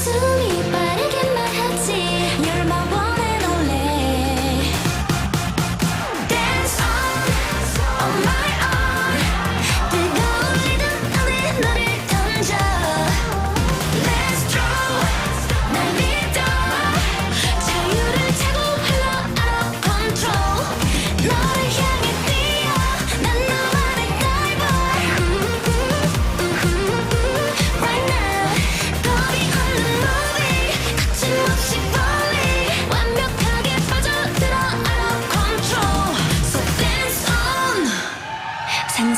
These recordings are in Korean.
soon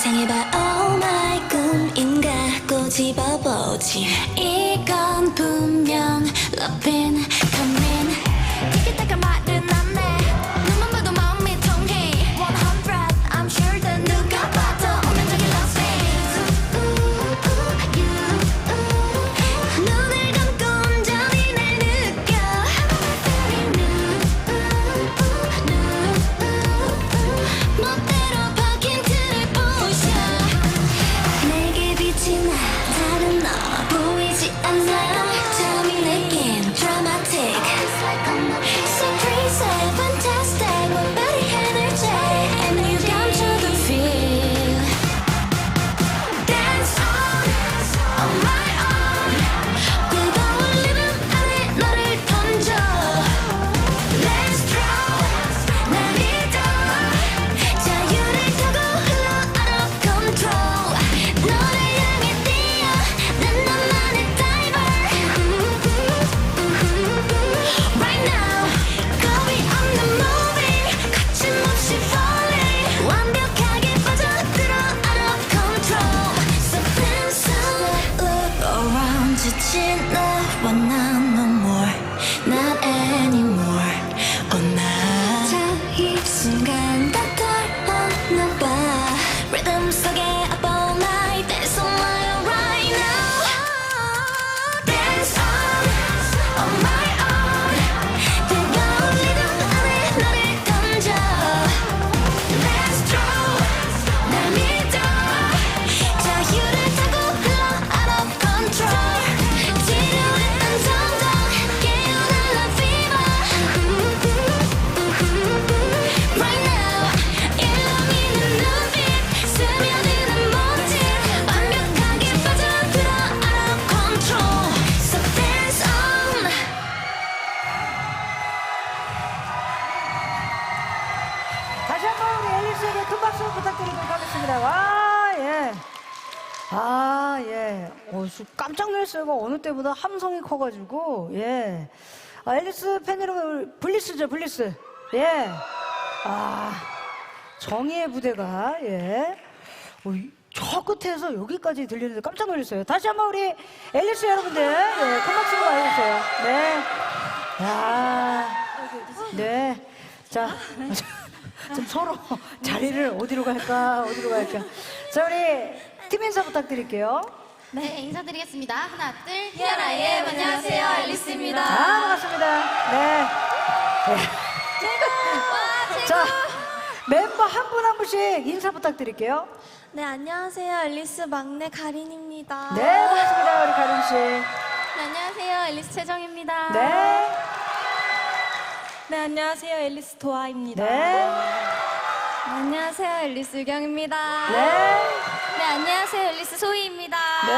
상상해봐. Oh my 꿈인가 꼬집어보지. 이건 분명 러빈 놀랐어요. 이거 어느 때보다 함성이 커가지고, 예. 아, 앨리스 팬 여러분, 블리스죠, 블리스. 예. 아, 정의의 부대가, 예. 어, 이- 저 끝에서 여기까지 들리는데 깜짝 놀랐어요. 다시 한번 우리 앨리스 여러분들, 예, 큰 박수 보내주세요. 네. 야, 네. 자, 좀 서로 자리를 어디로 갈까, 어디로 갈까. 자, 우리 팀 인사 부탁드릴게요. 네 인사드리겠습니다 하나 둘 히아라의 안녕하세요 앨리스입니다 아, 반갑습니다. 네. 네. 자, 멤버 한 분 한 분씩 인사 부탁드릴게요. 네, 안녕하세요. 앨리스 막내 가린입니다. 네, 반갑습니다. 우리 가린 씨. 네, 안녕하세요. 앨리스 최정입니다. 네. 네, 안녕하세요. 앨리스 도아입니다. 네. 안녕하세요. 앨리스 유경입니다. 네. 네, 안녕하세요. 앨리스 소희입니다. 네.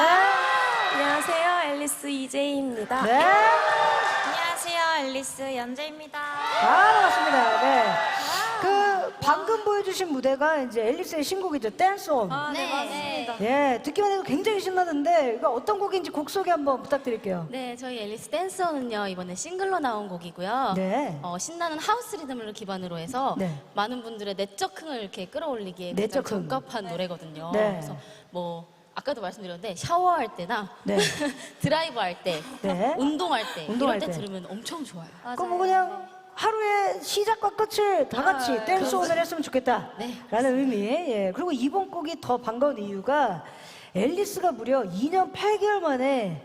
안녕하세요. 앨리스 이재희입니다. 네. 안녕하세요. 앨리스 연재입니다. 아, 반갑습니다. 네. 그 방금 보여주신 무대가 이제 앨리스의 신곡이죠. 댄스 온. 네, 맞습니다. 예, 듣기만 해도 굉장히 신나는데 이거 어떤 곡인지 곡 소개 한번 부탁드릴게요. 네, 저희 앨리스 댄서는요 이번에 싱글로 나온 곡이고요. 네. 어, 신나는 하우스 리듬을 기반으로 해서 네. 많은 분들의 내적 흥을 이렇게 끌어올리기에 내적 굉장히 흥. 적합한 노래거든요. 네. 그래서 뭐 아까도 말씀드렸는데 샤워할 때나 네. 드라이브 할 때, 네. 운동할 때 운동할 이럴 때, 때. 들으면 엄청 좋아요. 그럼 뭐 그냥 하루의 시작과 끝을 다 같이 댄스 온을 했으면 좋겠다. 네, 라는 의미. 예. 그리고 이번 곡이 더 반가운 이유가 앨리스가 무려 2년 8개월 만에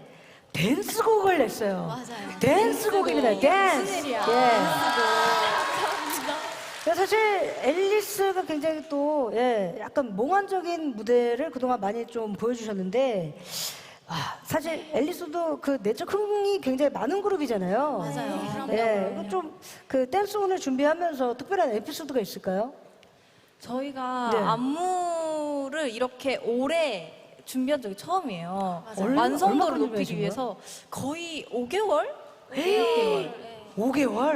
댄스곡을 냈어요. 맞아요. 댄스곡입니다. 댄스. 무슨 일이야. 예. 사실 앨리스가 굉장히 또 예, 약간 몽환적인 무대를 그동안 많이 좀 보여주셨는데 아, 사실 앨리스도 그 내적 흥이 굉장히 많은 그룹이잖아요. 맞아요. 예, 이거 좀 그 댄스 오늘 준비하면서 특별한 에피소드가 있을까요? 저희가 네. 안무를 이렇게 오래 준비한 적이 처음이에요. 얼마- 완성도를 높이기 위해서 거의 5개월? 5개월?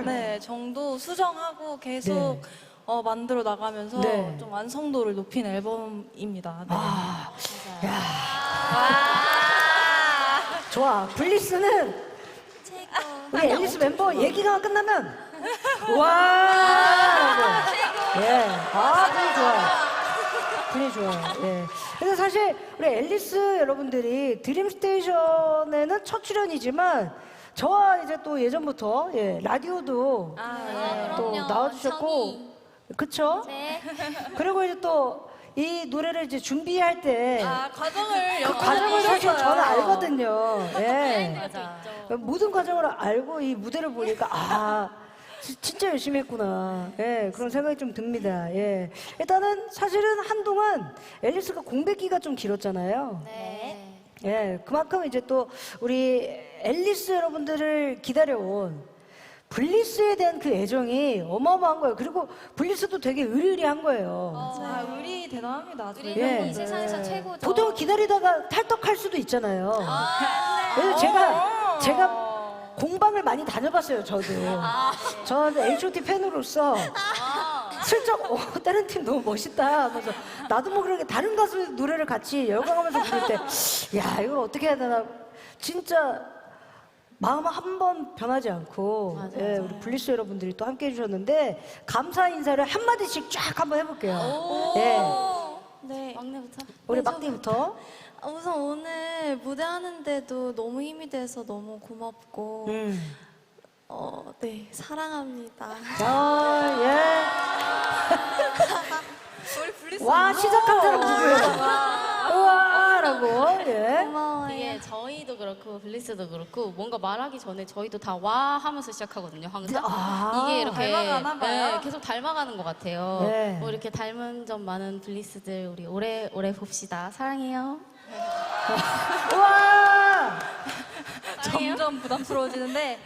네, 정도 수정하고 계속 네. 어, 만들어 나가면서 네. 좀 완성도를 높인 앨범입니다. 네. 아, 야. 좋아. 블리스는 우리 앨리스 멤버 얘기가 끝나면 와. 예. 아, 분위 좋아요. 분위 좋아요. 예. 근데 사실 우리 앨리스 여러분들이 드림스테이션에는 첫 출연이지만 저와 이제 또 예전부터 예, 라디오도 아, 또 그럼요. 나와주셨고, 청이. 그쵸? 네. 그리고 이제 또 이 노래를 이제 준비할 때 아, 과정을 그 과정을 사실 저는 알거든요. 예. 모든 과정을 알고 이 무대를 보니까 아 지- 진짜 열심히 했구나. 예, 그런 생각이 좀 듭니다. 예. 일단은 사실은 한동안 앨리스가 공백기가 좀 길었잖아요. 네. 예, 그만큼 이제 또 우리 앨리스 여러분들을 기다려온 블리스에 대한 그 애정이 어마어마한 거예요. 그리고 블리스도 되게 의리의리한 거예요. 아, 우리 대단합니다. 저희 예. 우리는 이 세상에서 최고죠. 보통 기다리다가 탈덕할 수도 있잖아요. 그래서 제가 제가 공방을 많이 다녀봤어요. 저도. 저는 H.O.T 팬으로서 슬쩍 어, 다른 팀 너무 멋있다 하면서 나도 뭐 그렇게 다른 가수 노래를 같이 열광하면서 부를 때야 이걸 어떻게 해야 되나 진짜 마음 한 번 변하지 않고 맞아요, 예, 우리 블리스 여러분들이 또 함께 해주셨는데 감사 인사를 한 마디씩 쫙 한번 해볼게요. 예, 네. 막내부터. 우리 네, 저- 막내부터. 아, 우선 오늘 무대 하는데도 너무 힘이 돼서 너무 고맙고, 음. 어, 네, 사랑합니다. 아, 예. 와, 시작한 사람 누구예요? 우와 라고, 예. 고마워요. 이게 저희도 그렇고 블리스도 그렇고 뭔가 말하기 전에 저희도 다 와 하면서 시작하거든요 항상 아, 이게 이렇게 닮아가나 봐요. 네, 계속 닮아가는 것 같아요 네. 뭐 이렇게 닮은 점 많은 블리스들 우리 오래 오래 봅시다 사랑해요 우와! 점점 부담스러워지는데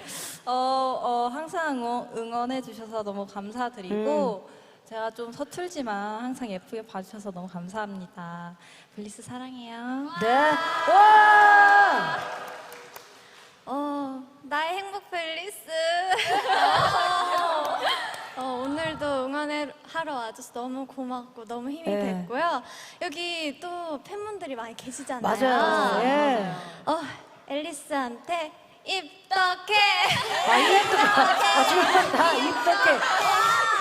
어, 어, 항상 응원, 응원해 주셔서 너무 감사드리고 제가 좀 서툴지만 항상 예쁘게 봐주셔서 너무 감사합니다. 블리스 사랑해요. 네. 와! 어, 나의 행복 벨리스. 어, 오늘도 응원하러 와줘서 너무 고맙고 너무 힘이 네. 됐고요. 여기 또 팬분들이 많이 계시잖아요. 맞아요. 예. 어, 앨리스한테 입덕해. 아, 입덕해. 아, 지금 다 입덕해.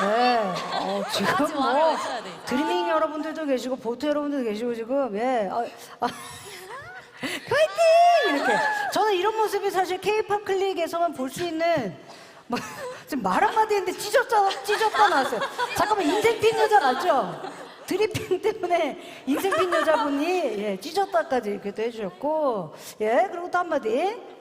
네. 어, 지금 뭐, 이제. 드리밍 여러분들도 계시고, 보트 여러분들도 계시고, 지금, 예. 아, 아. 화이팅! 이렇게. 저는 이런 모습이 사실 케이팝 클릭에서만 볼 수 있는, 뭐, 지금 말 한마디 했는데 찢었다, 찢었다 나왔어요. 잠깐만, 인생 핀 여자 맞죠? 드리핑 때문에 인생 핀 여자분이, 예, 찢었다까지 이렇게 또 해주셨고, 예, 그리고 또 한마디.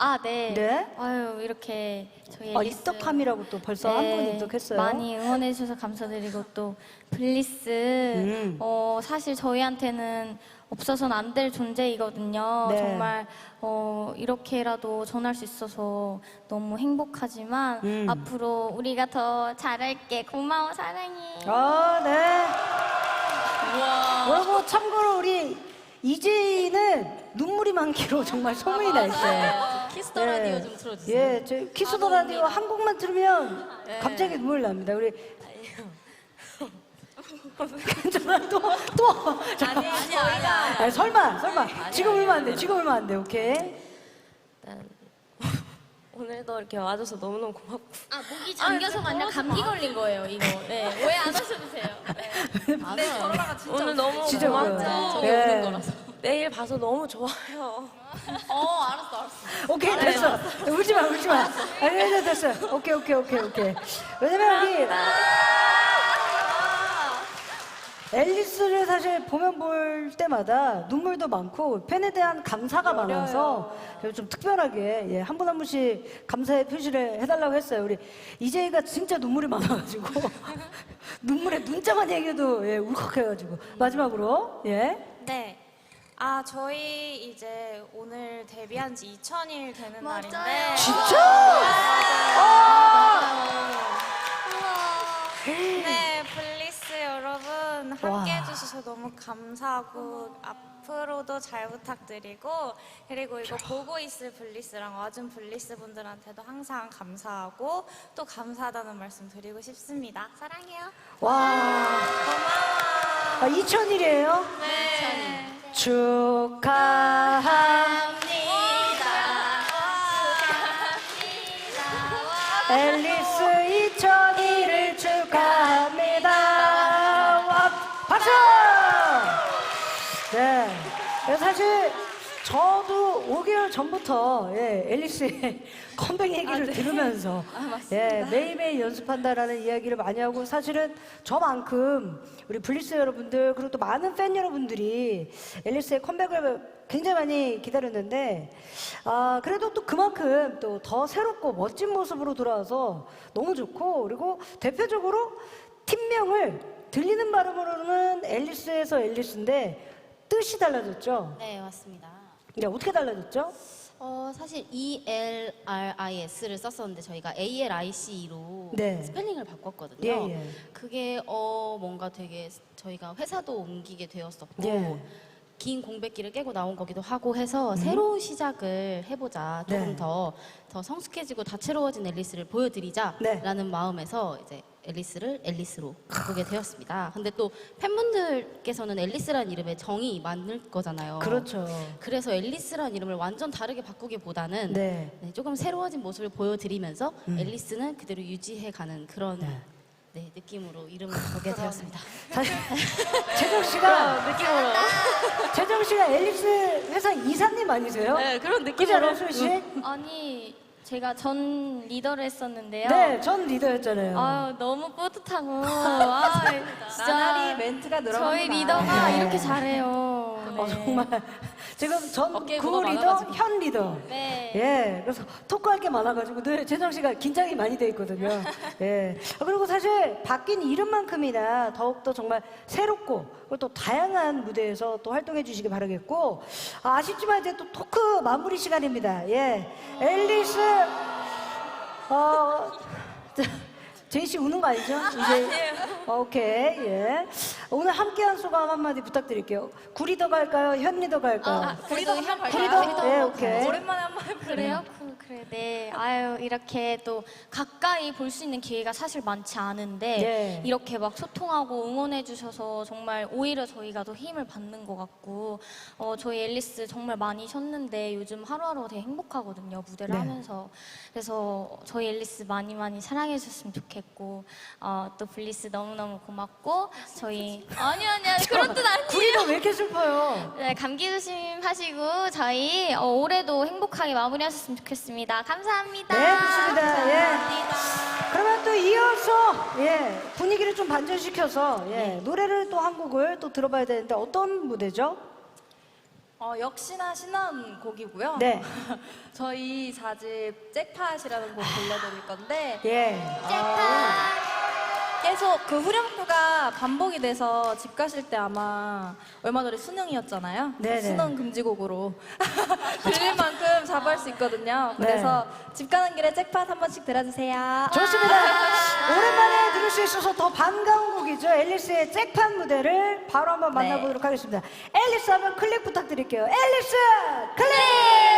아, 네. 네. 아유, 이렇게 저희 아, 앨리스 입덕함이라고 또 벌써 한 분 입덕했어요. 네, 많이 응원해 주셔서 감사드리고 또 블리스 음. 어 사실 저희한테는 없어서는 안 될 존재이거든요. 네. 정말 어 이렇게라도 전할 수 있어서 너무 행복하지만 음. 앞으로 우리가 더 잘할게. 고마워 사랑해. 아, 네. 그리고 참고로 우리 이재희는 눈물이 많기로 정말 소문이 나 있어요. 키스터 라디오 좀 틀어주세요 예, 저 키스더 라디오 한 곡만 들으면 갑자기 눈물 납니다. 우리 괜찮아 또 또. 아니 아니 아니야 아니, 설마 설마 지금 울면 안 돼. 지금 울면 안 돼. 오케이. 오늘도 이렇게 와줘서 너무너무 고맙고 아 목이 잠겨서가 아니라 감기 걸린 거예요 이거 네 오해 안 하셔도 돼요 네. 안 와요 오늘 너무 진짜 고맙고. 저게 예. 우는 거라서 내일 봐서 너무 좋아요. 어 알았어 알았어 오케이 됐어. 울지 마 울지 마. 아니 됐어 됐어. 오케이 오케이 오케이 오케이. 왜냐면 여기 앨리스를 사실 보면 볼 때마다 눈물도 많고 팬에 대한 감사가 많아서 그래서 좀 특별하게 예, 한 분 한 분씩 감사의 표시를 해달라고 했어요. 우리 이재희가 진짜 눈물이 많아가지고 눈물에 눈자만 얘기해도 예, 울컥해가지고 마지막으로 예. 네. 아, 저희 이제 오늘 데뷔한 지 2000일 되는 맞아요. 날인데. 진짜? 네, 블리스 여러분 함께 와. 해주셔서 너무 감사하고 앞으로도 잘 부탁드리고 그리고 이거 보고 있을 블리스랑 와준 블리스 분들한테도 항상 감사하고 또 감사하다는 말씀 드리고 싶습니다. 사랑해요. 와. 아, 2000일이에요? 네. 축하 사실 저도 5개월 전부터 예, 앨리스의 컴백 얘기를 들으면서 예, 매일매일 연습한다라는 이야기를 많이 하고 사실은 저만큼 우리 블리스 여러분들 그리고 또 많은 팬 여러분들이 앨리스의 컴백을 굉장히 많이 기다렸는데 아, 그래도 또 그만큼 또 더 새롭고 멋진 모습으로 돌아와서 너무 좋고 그리고 대표적으로 팀명을 들리는 발음으로는 앨리스에서 앨리스인데 뜻이 달라졌죠. 네, 맞습니다. 네, 어떻게 달라졌죠? 어, 사실 ELRIS를 썼었는데 저희가 ALIC로 네. 스펠링을 바꿨거든요. 예, 예. 그게 어 뭔가 되게 저희가 회사도 옮기게 되었었고 예. 긴 공백기를 깨고 나온 거기도 하고 해서 새로운 시작을 해보자 조금 네. 더, 더 성숙해지고 다채로워진 앨리스를 보여드리자라는 네. 마음에서 이제 앨리스를 앨리스로 바꾸게 되었습니다. 근데 또 팬분들께서는 앨리스라는 이름에 정이 많을 거잖아요. 그렇죠. 그래서 앨리스라는 이름을 완전 다르게 바꾸기보다는 네. 네, 조금 새로워진 모습을 보여드리면서 앨리스는 그대로 유지해가는 그런 네. 네, 느낌으로 이름을 적게 되었습니다. 사실 재정 씨가 느낌으로. 재정 씨가 앨리스 회사 이사님 아니세요? 네, 그런 않아요, 소희 씨? 아니 제가 전 리더를 했었는데요. 네, 전 리더였잖아요. 아유 너무 뿌듯하고 아, 진짜 나날이 멘트가 늘어갑니다. 저희 리더가 네. 이렇게 잘해요. 어, 네. 정말 지금 전 어깨에 구 뭐가 리더, 많아가지고. 현 리더. 네. 예, 그래서 토크할 게 많아가지고 늘 재정 씨가 긴장이 많이 돼 있거든요. 예. 아, 그리고 사실 바뀐 이름만큼이나 더욱더 정말 새롭고 그리고 또 다양한 무대에서 또 활동해 주시기 바라겠고 아, 아쉽지만 이제 또 토크 마무리 시간입니다. 예, 앨리스 어. 자, 제이 씨 우는 거 아니죠? 이제 어, 오케이 예 오늘 함께한 소감 한마디 부탁드릴게요. 구리더 갈까요? 현 리더 갈까요? 우리도 한번 구리더 갈까요? 예 오케이. 오랜만에 한번 해볼까요? 그래요? 그, 그래, 네. 아유, 이렇게 또 가까이 볼 수 있는 기회가 사실 많지 않은데, 네. 이렇게 막 소통하고 응원해 주셔서 정말 오히려 저희가 더 힘을 받는 것 같고, 어, 저희 앨리스 정말 많이 쉬었는데 요즘 하루하루가 되게 행복하거든요, 무대를 네. 하면서. 그래서 저희 앨리스 많이 많이 사랑해 주셨으면 좋겠고, 어, 또 블리스 너무너무 고맙고, 저희. 아니요, 아니요, 그런 뜻 아니에요. 구리더 왜 이렇게 슬퍼요? 네, 감기 조심하시고 저희 어, 올해도 행복하게 마무리하셨으면 좋겠습니다. 감사합니다. 네, 좋습니다. 예. 그러면 또 이어서 예 분위기를 좀 반전시켜서 예 노래를 또 한 곡을 또 들어봐야 되는데 어떤 무대죠? 어, 역시나 신나는 곡이고요. 네. 저희 4집 잭팟이라는 곡 들려드릴 건데 예. 계속 그 후렴구가 반복이 돼서 집 가실 때 아마 얼마 전에 수능이었잖아요. 네네. 수능 금지곡으로 들릴 만큼 자부할 수 있거든요. 네. 그래서 집 가는 길에 잭팟 한 번씩 들어주세요. 좋습니다. 오랜만에 들을 수 있어서 더 반가운 곡이죠. 앨리스의 잭판 무대를 바로 한번 네. 만나보도록 하겠습니다. 앨리스 하면 클릭 부탁드릴게요. 앨리스 클릭!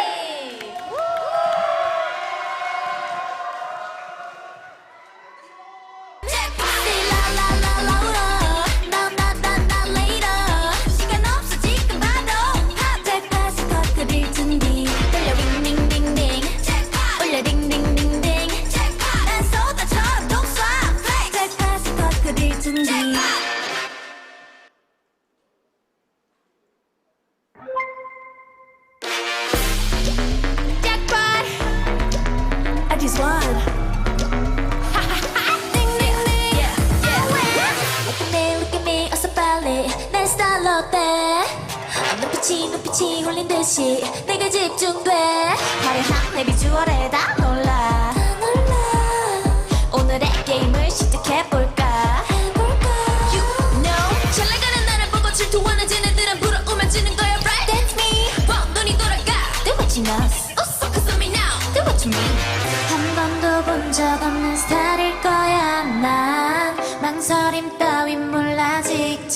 Just won Look at me, look at me, 어서 빨리 내 스타일 어때? 눈빛이 눈빛이 홀린 듯이 내가 집중돼 화려한 내 비주얼에 다 놀라 오늘의 게임을 시작해볼까 You know 잘 나가는 나를 보고 질투하는 쟤네들은 부러우면 지는 거야 right? That's me wow, 눈이 돌아가 Do what you know Oh, so cause of me now Do what you mean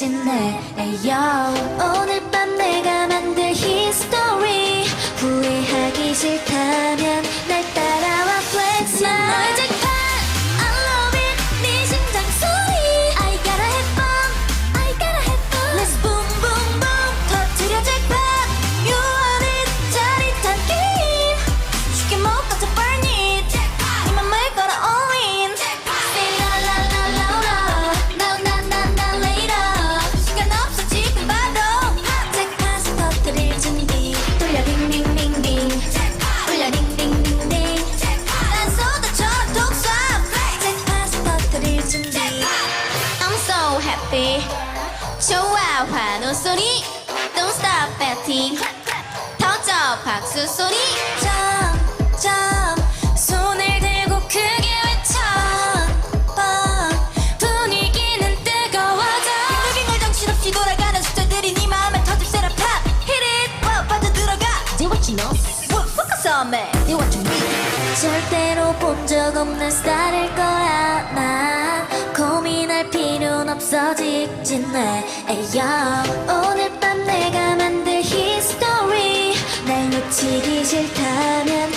직진해 에요. 오늘 밤 내가 만들 히스토리 후회하기 싫다 맘에 You want to be 절대로 본 적 없는 스타일 거야 나. 고민할 필요는 없어 직진해. 에이요, 오늘 밤 내가 만들 히스토리 날 놓치기 싫다면